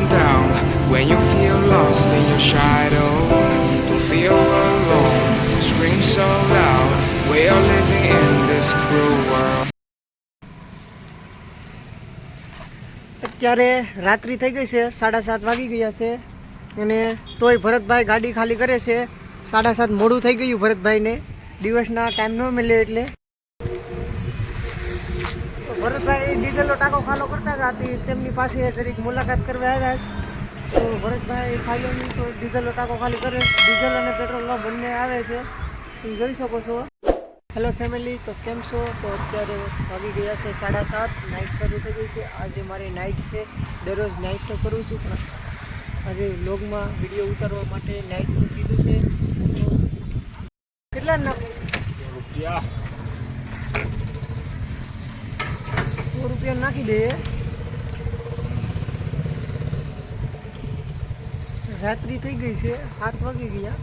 come down when you feel lost in your shadow. Don't feel alone, don't scream so loud. We are living in this cruel world. અત્યારે રાત્રિ થઈ ગઈ છે સાડા સાત વાગી ગયા છે અને તોય ભરતભાઈ ગાડી ખાલી કરે છે સાડા સાત મોડું થઈ ગયું ભરતભાઈને દિવસના ટાઈમ ન મળ્યો એટલે ભરતભાઈ ડીઝલનો ટાંકો ખાલો કરતા હતા, તે તેમની પાસે જરીક મુલાકાત કરવા આવ્યા છે. તો ભરતભાઈ ખાલીઓની તો ડીઝલનો ટાંકો ખાલી કરે. ડીઝલ અને પેટ્રોલનો બંને આવે છે. તમે જોઈ શકો છો. હેલો ફેમિલી તો કેમ છો? તો અત્યારે વાગી ગયા છે સાડા સાત. નાઇટ શરૂ થઈ ગઈ છે. આજે મારી નાઇટ છે. દરરોજ નાઇટ તો કરું છું, પણ આજે વ્લોગમાં વીડિયો ઉતારવા માટે નાઇટનું કીધું છે. કેટલા ના રૂપિયા? રૂપિયા નાખી દઈએ રાત્રિ થઈ ગઈ છે સાત વાગી ગયા.